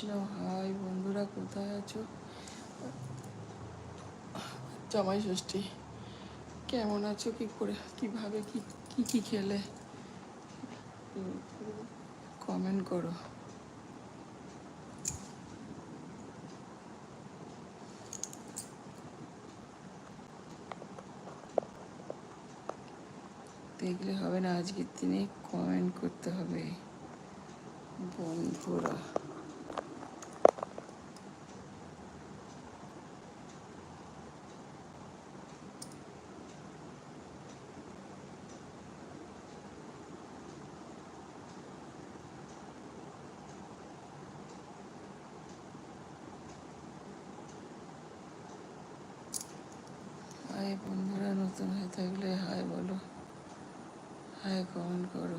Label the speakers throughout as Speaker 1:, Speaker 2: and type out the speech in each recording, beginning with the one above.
Speaker 1: Hello hi বন্ধুরা, কোথায় আছো? জামাই ষষ্ঠী, কেমন আছো? কি করে, কীভাবে, কি কি কি খেলে? কমেন্ট করো। দেখলে হবে না, আজকের দিনে কমেন্ট করতে হবে। বন্ধুরা হাই বন্ধুরা হয়ে থাকলে হাই বলো হাই কমেন্ট করো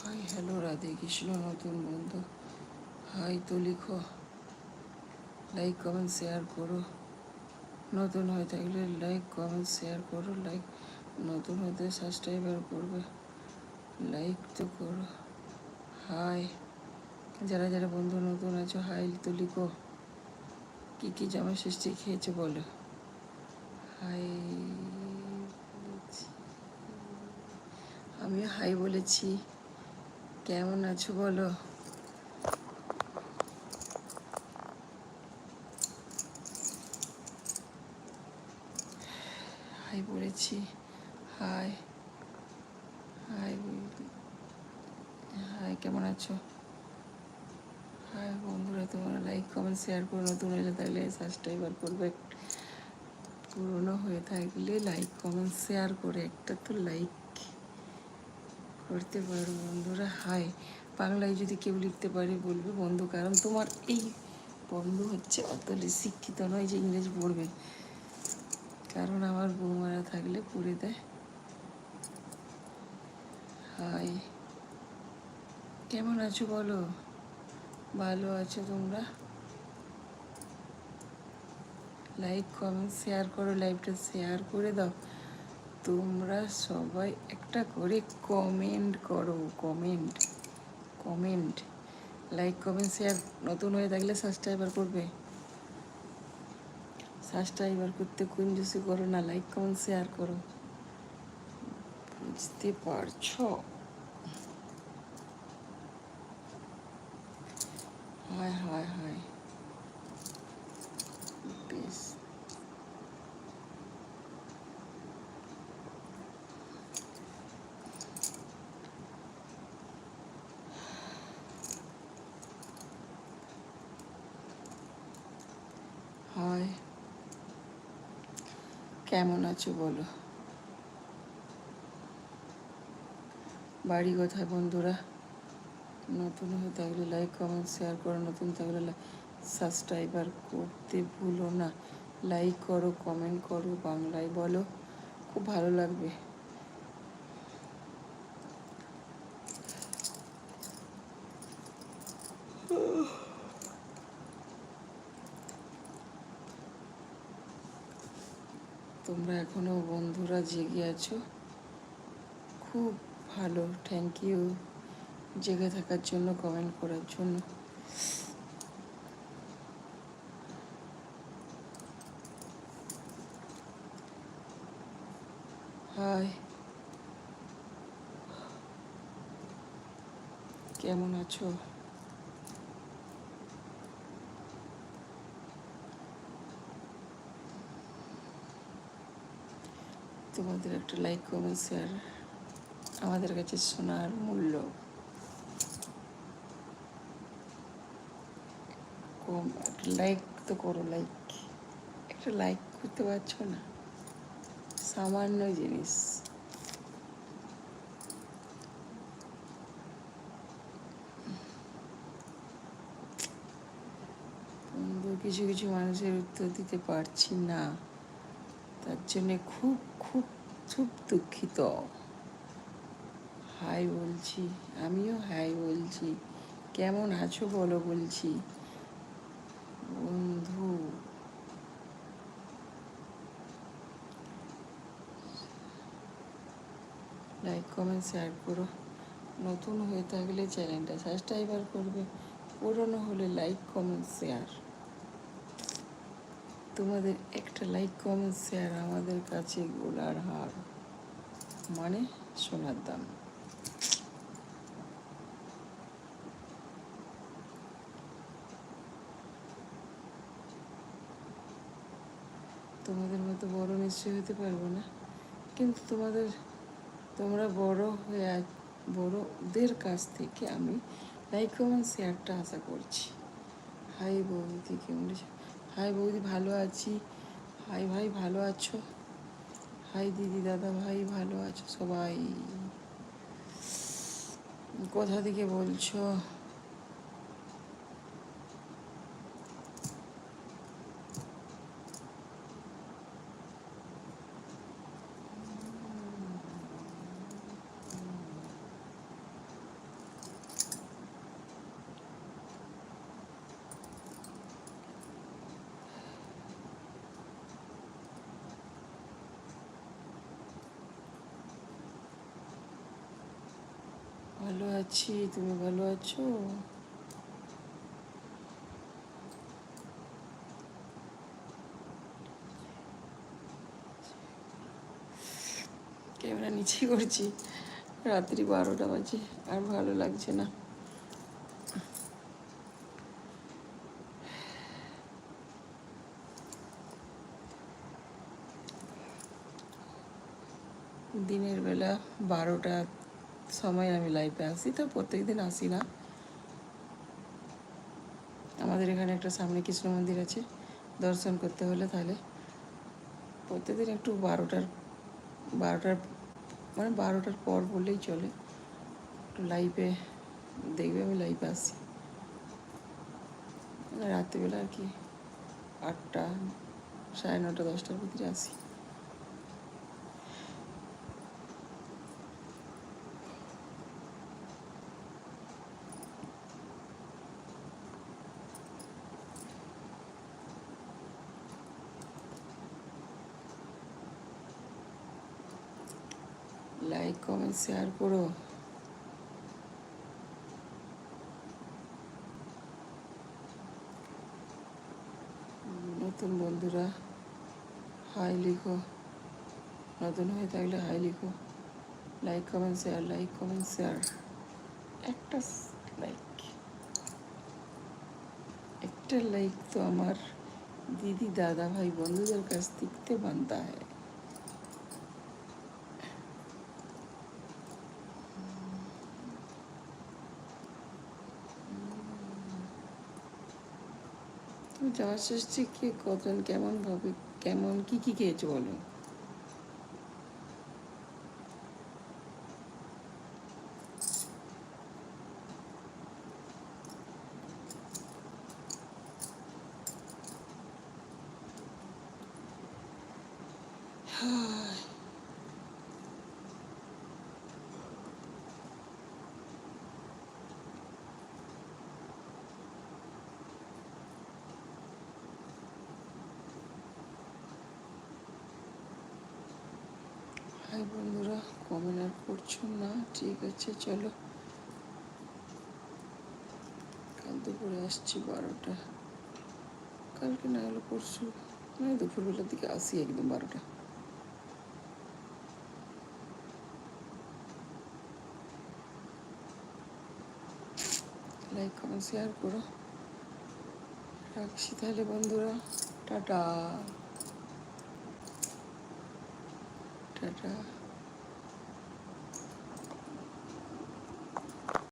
Speaker 1: হাই হ্যালো, রাধে কৃষ্ণ, নতুন বন্ধু। হাই তো লিখো লাইক কমেন্ট শেয়ার করো। নতুন হয়ে থাকলে লাইক কমেন্ট শেয়ার করো। লাইক নতুন হতে সাবস্ক্রাইবার করবে। লাইক তো করো। হাই যারা যারা বন্ধু নতুন আছো হাই তো লিখো। কী কী জামা সৃষ্টি খেয়েছো বলো। হাই। আমিও হাই বলেছি। কেমন আছো বলো? হাই বলেছি। হাই। হাই হাই, কেমন আছো? হাই বন্ধুরা, তোমরা লাইক কমেন্ট শেয়ার করো। নতুন হলে তাহলে সাবস্ক্রাইবার করবে। পুরনো হয়ে থাকলে লাইক কমেন্ট শেয়ার করে। একটা তো লাইক করতে পারো বন্ধুরা। হাই বাংলায় যদি কেউ লিখতে পারে, বলবে বন্ধু। কারণ তোমার এই বন্ধু হচ্ছে অতলে শিক্ষিত নয় যে ইংরেজি পড়বে। কারণ আমার বৌমারা থাকলে পড়ে দেয়। হাই কেমন আছো বলো? ভালো আছো তোমরা? লাইক কমেন্ট শেয়ার করো লাইভটা শেয়ার করে দাও। তোমরা সবাই একটা করে কমেন্ট করো comment comment like comment share নতুন হয়ে থাকলে সাবস্ক্রাইবার করবে। সাবস্ক্রাইবার করতে কুঞ্জুসি করো না লাইক কমেন্ট শেয়ার করো। বুঝতে পারছ? হয় হয়, হায় বেশ হায় কেমন আছো বলো? বাড়ি কোথায় বন্ধুরা? নতুন হয়ে থাকলে লাইক কমেন্ট শেয়ার করো। নতুন থাকলে সাবস্ক্রাইবার করতে ভুলো না। লাইক করো কমেন্ট করো, বাংলায় বলো। খুব ভালো লাগবে। তোমরা এখনও বন্ধুরা জেগে আছো। খুব ভালো থ্যাংক ইউ জেগে থাকার জন্য কমেন্ট করার জন্য। হাই। কেমন আছো? তোমাদের একটা লাইক কমেন্ট শেয়ার আমাদের কাছে সোনার মূল্য। লাইক তো করো লাইক একটা লাইক করতে পারছ না? সামান্য জিনিস। কিছু কিছু মানুষের উত্তর দিতে পারছি না। তার জন্যে খুব খুব খুব দুঃখিত। হাই বলছি, আমিও হাই বলছি। কেমন আছো বলো বলছি। বন্ধু। লাইক কমেন্ট শেয়ার করো। নতুন হয়ে থাকলে চ্যানেলটা সাবস্ক্রাইবার করবে। পুরনো হলে লাইক কমেন্ট শেয়ার তোমাদের একটা লাইক কমেন্ট শেয়ার আমাদের কাছে গোলার হার। মানে সোনার দাম। তোমাদের মতো বড় নিশ্চয়ই হতে পারব না। কিন্তু তোমাদের, তোমরা বড় হয়ে বড়দের কাছ থেকে আমি লাইক কমেন্ট শেয়ারটা আশা করছি। হাই বৌদি কেমন হাই বৌদি, ভালো আছি। হাই ভাই, ভালো আছো? হাই দিদি, দাদা ভাই, ভালো আছো সবাই? কোথা থেকে বলছো? ভালো আছি, তুমি ভালো আছো? ক্যামেরা নিচেই করছি। রাত্রি বারোটা বাজে, আর ভালো লাগছে না। দিনের বেলা বারোটা সময় আমি লাইভে আসি তো প্রত্যেক দিন আসি না। আমাদের এখানে একটা সামনে কৃষ্ণ মন্দির আছে, দর্শন করতে হলে তাহলে প্রত্যেকদিন একটু বারোটার বারোটার মানে বারোটার পর বললেই চলে। একটু লাইভে দেখবে আমি লাইভে আসি রাত্রিবেলা আর কি আটটা, সাড়ে নটা, দশটার ভিতরে আসি লাইক কমেন্ট শেয়ার করো নতুন বন্ধুরা হাই লিখো নতুন হয়ে থাকলে হাই লিখো like comment share like comment share একটা লাইক একটা লাইক তো আমার দিদি দাদা ভাই বন্ধুদের কাছ থেকে বানতা হয় যাওয়ার শেষ কে কজন কেমন ভাবে কেমন কি কি খেয়েছো বলো? হাই বন্ধুরা, কমেন্ট আর করছ না? ঠিক আছে, চলো। কাল দুপুরে আসছি বারোটা। কালকে না হলে পরশু মানে দুপুরবেলার দিকে আসি একদম বারোটা। লাইক কমেন্ট শেয়ার করো। রাখছি তাহলে বন্ধুরা। টাটা। টাটা